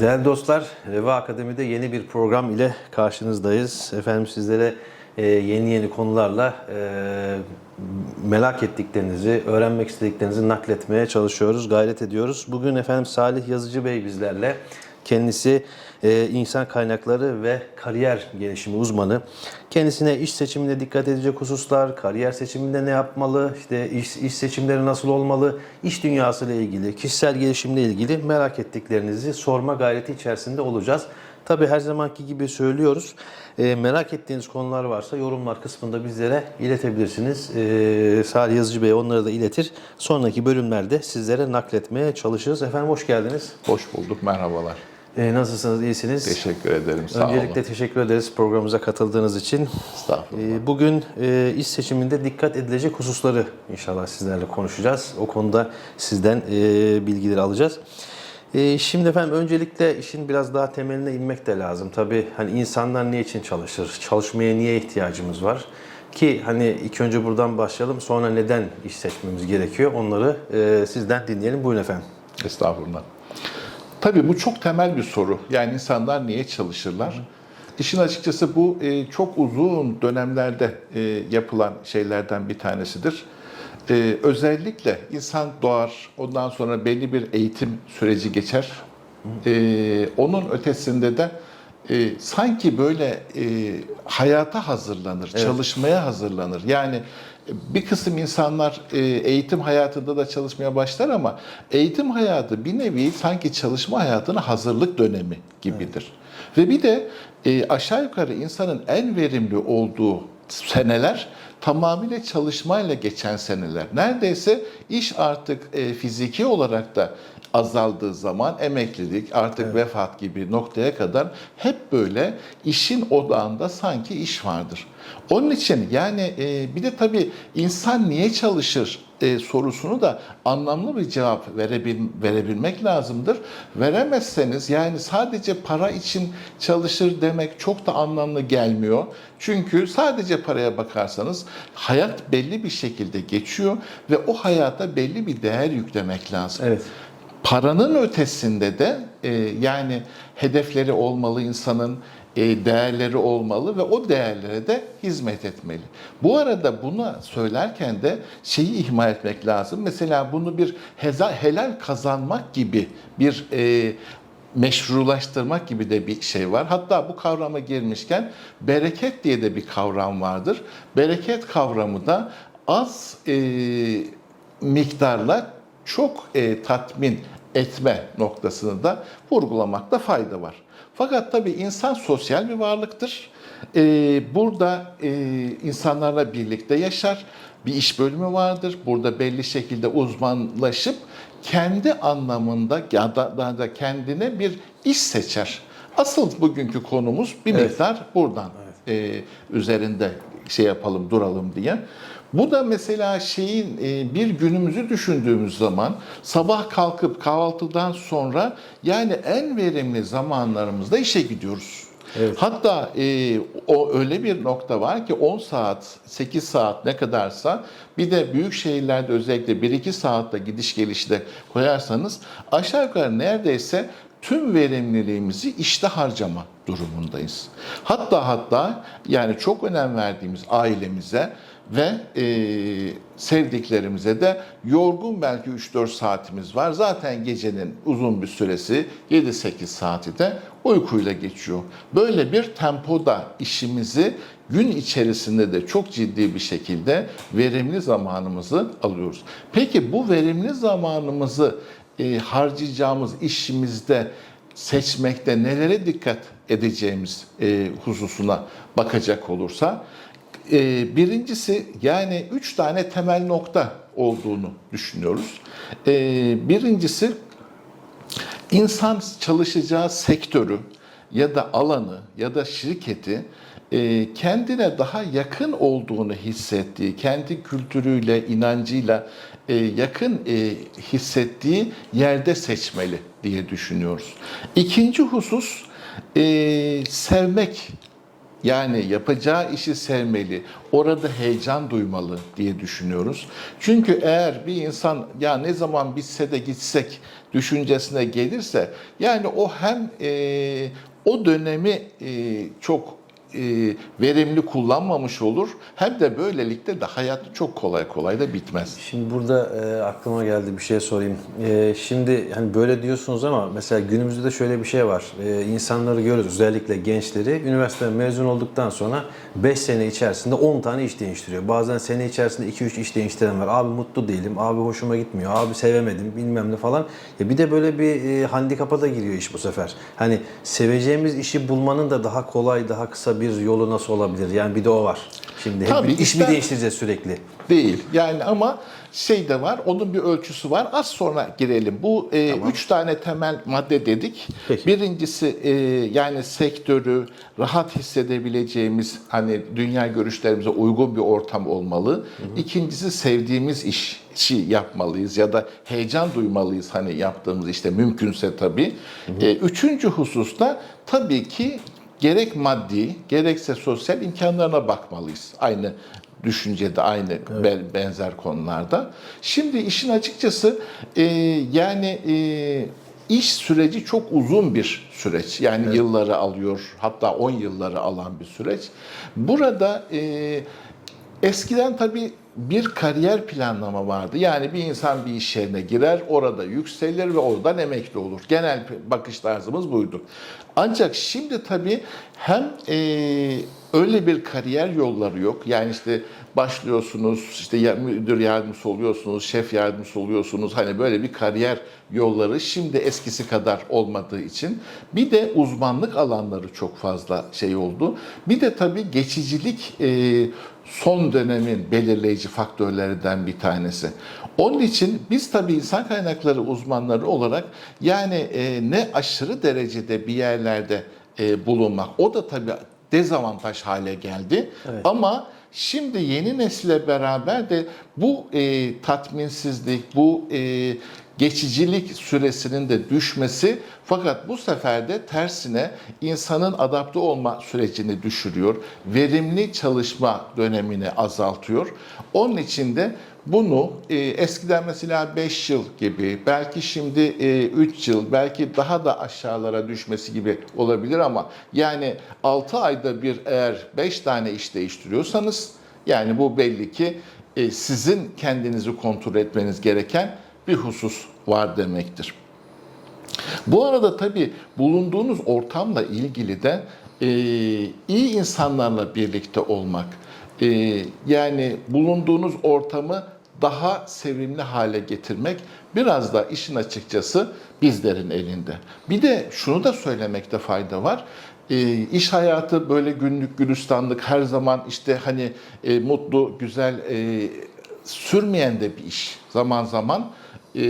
Değerli dostlar, Reva Akademi'de yeni bir program ile karşınızdayız. Efendim sizlere e, yeni yeni konularla e, merak ettiklerinizi, öğrenmek istediklerinizi nakletmeye çalışıyoruz, gayret ediyoruz. Bugün efendim Salih Yazıcı Bey bizlerle. Kendisi e, insan kaynakları ve kariyer gelişimi uzmanı. Kendisine iş seçiminde dikkat edecek hususlar, kariyer seçiminde ne yapmalı, işte iş, iş seçimleri nasıl olmalı, iş dünyası ile ilgili, kişisel gelişimle ilgili merak ettiklerinizi sorma gayreti içerisinde olacağız. Tabii her zamanki gibi söylüyoruz. E, merak ettiğiniz konular varsa yorumlar kısmında bizlere iletebilirsiniz. E, Salih Yazıcı Bey onları da iletir. Sonraki bölümlerde sizlere nakletmeye çalışırız. Efendim hoş geldiniz. Hoş bulduk, merhabalar. E, nasılsınız, iyisiniz? Teşekkür ederim, sağ Öncelikle olun. teşekkür ederiz programımıza katıldığınız için. Estağfurullah. E, bugün e, iş seçiminde dikkat edilecek hususları inşallah sizlerle konuşacağız. O konuda sizden e, bilgileri alacağız. E, şimdi efendim öncelikle işin biraz daha temeline inmek de lazım. Tabii hani insanlar niye için çalışır? Çalışmaya niye ihtiyacımız var? Ki hani ilk önce buradan başlayalım. Sonra neden iş seçmemiz gerekiyor? Onları e, sizden dinleyelim. Buyurun efendim. Estağfurullah. Tabii bu çok temel bir soru. Yani insanlar niye çalışırlar? İşin açıkçası bu e, çok uzun dönemlerde e, yapılan şeylerden bir tanesidir. E, özellikle insan doğar, ondan sonra belli bir eğitim süreci geçer. E, onun ötesinde de e, sanki böyle e, hayata hazırlanır, çalışmaya hazırlanır. Yani bir kısım insanlar e, eğitim hayatında da çalışmaya başlar ama eğitim hayatı bir nevi sanki çalışma hayatına hazırlık dönemi gibidir. Ve bir de e, aşağı yukarı insanın en verimli olduğu seneler tamamıyla çalışmayla geçen seneler. Neredeyse iş artık e, fiziki olarak da azaldığı zaman emeklilik, artık vefat gibi noktaya kadar hep böyle işin odağında sanki iş vardır. Onun için yani e, bir de tabii insan niye çalışır e, sorusunu da anlamlı bir cevap verebil, verebilmek lazımdır. Veremezseniz yani sadece para için çalışır demek çok da anlamlı gelmiyor. Çünkü sadece paraya bakarsanız hayat belli bir şekilde geçiyor ve o hayata belli bir değer yüklemek lazım. Evet. Paranın ötesinde de e, yani hedefleri olmalı insanın, e, değerleri olmalı ve o değerlere de hizmet etmeli. Bu arada buna söylerken de şeyi ihmal etmek lazım. Mesela bunu bir heza, helal kazanmak gibi bir e, meşrulaştırmak gibi de bir şey var. Hatta bu kavrama girmişken bereket diye de bir kavram vardır. Bereket kavramı da az e, miktarla çok e, tatmin etme noktasını da vurgulamakta fayda var. Fakat tabii insan sosyal bir varlıktır. E, burada e, insanlarla birlikte yaşar. Bir iş bölümü vardır. Burada belli şekilde uzmanlaşıp kendi anlamında ya da, da, da kendine bir iş seçer. Asıl bugünkü konumuz bir Evet. miktar buradan e, üzerinde şey yapalım, duralım diye. Bu da mesela şeyin e, bir günümüzü düşündüğümüz zaman sabah kalkıp kahvaltıdan sonra yani en verimli zamanlarımızda işe gidiyoruz. Evet. Hatta e, o öyle bir nokta var ki 10 saat, 8 saat ne kadarsa bir de büyük şehirlerde özellikle 1-2 saatte gidiş gelişte koyarsanız aşağı yukarı neredeyse tüm verimliliğimizi işte harcama durumundayız. Hatta hatta yani çok önem verdiğimiz ailemize ve e, sevdiklerimize de yorgun belki 3-4 saatimiz var. Zaten gecenin uzun bir süresi 7-8 saati de uykuyla geçiyor. Böyle bir tempoda işimizi gün içerisinde de çok ciddi bir şekilde verimli zamanımızı alıyoruz. Peki bu verimli zamanımızı e, harcayacağımız işimizde seçmekte nelere dikkat edeceğimiz e, hususuna bakacak olursa e, birincisi yani üç tane temel nokta olduğunu düşünüyoruz. E, birincisi insan çalışacağı sektörü ya da alanı ya da şirketi kendine daha yakın olduğunu hissettiği, kendi kültürüyle, inancıyla e, yakın e, hissettiği yerde seçmeli diye düşünüyoruz. İkinci husus e, sevmek Yani yapacağı işi sevmeli, orada heyecan duymalı diye düşünüyoruz. Çünkü eğer bir insan ya ne zaman bitse de gitsek düşüncesine gelirse yani o hem e, o dönemi e, çok e, verimli kullanmamış olur hem de böylelikle de hayatı çok kolay kolay da bitmez. Şimdi burada e, aklıma geldi bir şey sorayım. E, şimdi hani böyle diyorsunuz ama mesela günümüzde de şöyle bir şey var. E, insanları görüyoruz özellikle gençleri. Üniversiteden mezun olduktan sonra 5 sene içerisinde 10 tane iş değiştiriyor. Bazen sene içerisinde 2-3 iş değiştiren var. Abi mutlu değilim, abi hoşuma gitmiyor, abi sevemedim bilmem ne falan. Ya bir de böyle bir e, handikapa da giriyor iş bu sefer. Hani seveceğimiz işi bulmanın da daha kolay, daha kısa bir yolu nasıl olabilir? Yani bir de o var. Şimdi Tabii, iş mi değiştireceğiz sürekli? Değil. Yani ama şey de var, onun bir ölçüsü var. Az sonra girelim. Bu e, üç tane temel madde dedik. Peki. Birincisi e, yani sektörü rahat hissedebileceğimiz hani dünya görüşlerimize uygun bir ortam olmalı. İkincisi sevdiğimiz iş işi yapmalıyız ya da heyecan duymalıyız hani yaptığımız işte mümkünse tabii. E, üçüncü hususta tabii ki gerek maddi gerekse sosyal imkanlarına bakmalıyız. Aynı düşüncede aynı be- benzer konularda. Şimdi işin açıkçası e, yani e, iş süreci çok uzun bir süreç. Yani yılları alıyor hatta 10 yılları alan bir süreç. Burada e, eskiden tabii bir kariyer planlama vardı. Yani bir insan bir iş yerine girer, orada yükselir ve oradan emekli olur. Genel bakış tarzımız buydu. Ancak şimdi tabii hem e, öyle bir kariyer yolları yok. Yani işte başlıyorsunuz, işte müdür yardımcısı oluyorsunuz, şef yardımcısı oluyorsunuz. Hani böyle bir kariyer yolları şimdi eskisi kadar olmadığı için bir de uzmanlık alanları çok fazla şey oldu. Bir de tabii geçicilik e, son dönemin belirleyici faktörlerinden bir tanesi. Onun için biz tabii insan kaynakları uzmanları olarak yani e, ne aşırı derecede bir yerlerde e, bulunmak o da tabii dezavantaj hale geldi. Ama şimdi yeni nesile beraber de bu e, tatminsizlik, bu e, geçicilik süresinin de düşmesi fakat bu sefer de tersine insanın adapte olma sürecini düşürüyor. Verimli çalışma dönemini azaltıyor. Onun için de bunu e, eskiden mesela 5 yıl gibi, belki şimdi 3 yıl, belki daha da aşağılara düşmesi gibi olabilir ama yani 6 ayda bir eğer 5 tane iş değiştiriyorsanız yani bu belli ki e, sizin kendinizi kontrol etmeniz gereken bir husus var demektir. Bu arada tabii bulunduğunuz ortamla ilgili de e, iyi insanlarla birlikte olmak, e, yani bulunduğunuz ortamı daha sevimli hale getirmek biraz da işin açıkçası bizlerin elinde. Bir de şunu da söylemekte fayda var. E, iş hayatı böyle günlük gülistanlık her zaman işte hani e, mutlu, güzel e, sürmeyen de bir iş. Zaman zaman e,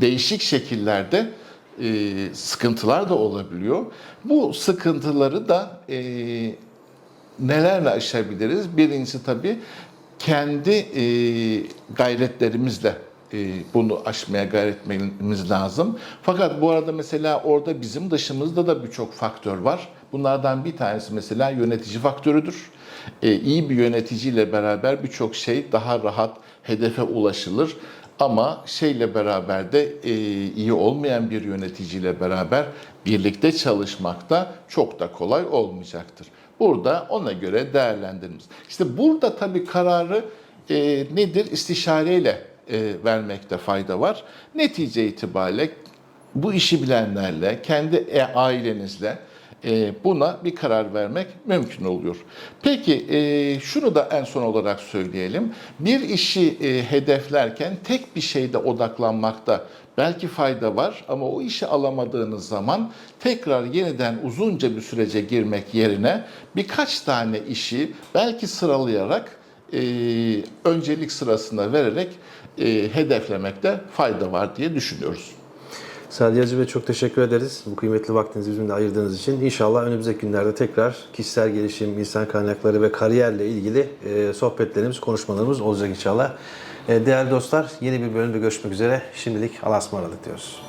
değişik şekillerde e, sıkıntılar da olabiliyor. Bu sıkıntıları da e, nelerle aşabiliriz? Birincisi tabii kendi e, gayretlerimizle e, bunu aşmaya gayret etmemiz lazım. Fakat bu arada mesela orada bizim dışımızda da birçok faktör var. Bunlardan bir tanesi mesela yönetici faktörüdür. E, iyi bir yöneticiyle beraber birçok şey daha rahat hedefe ulaşılır. Ama şeyle beraber de e, iyi olmayan bir yöneticiyle beraber birlikte çalışmak da çok da kolay olmayacaktır. Burada ona göre değerlendiririz. İşte burada tabii kararı e, nedir? İstişareyle e, vermekte fayda var. Netice itibariyle bu işi bilenlerle, kendi e, ailenizle buna bir karar vermek mümkün oluyor. Peki e, şunu da en son olarak söyleyelim. Bir işi e, hedeflerken tek bir şeyde odaklanmakta belki fayda var ama o işi alamadığınız zaman tekrar yeniden uzunca bir sürece girmek yerine birkaç tane işi belki sıralayarak e, öncelik sırasına vererek e, hedeflemekte fayda var diye düşünüyoruz. Sadi Hacı Bey çok teşekkür ederiz. Bu kıymetli vaktinizi bizimle ayırdığınız için. İnşallah önümüzdeki günlerde tekrar kişisel gelişim, insan kaynakları ve kariyerle ilgili e, sohbetlerimiz, konuşmalarımız olacak inşallah. E, değerli dostlar, yeni bir bölümde görüşmek üzere. Şimdilik Allah'a ısmarladık diyoruz.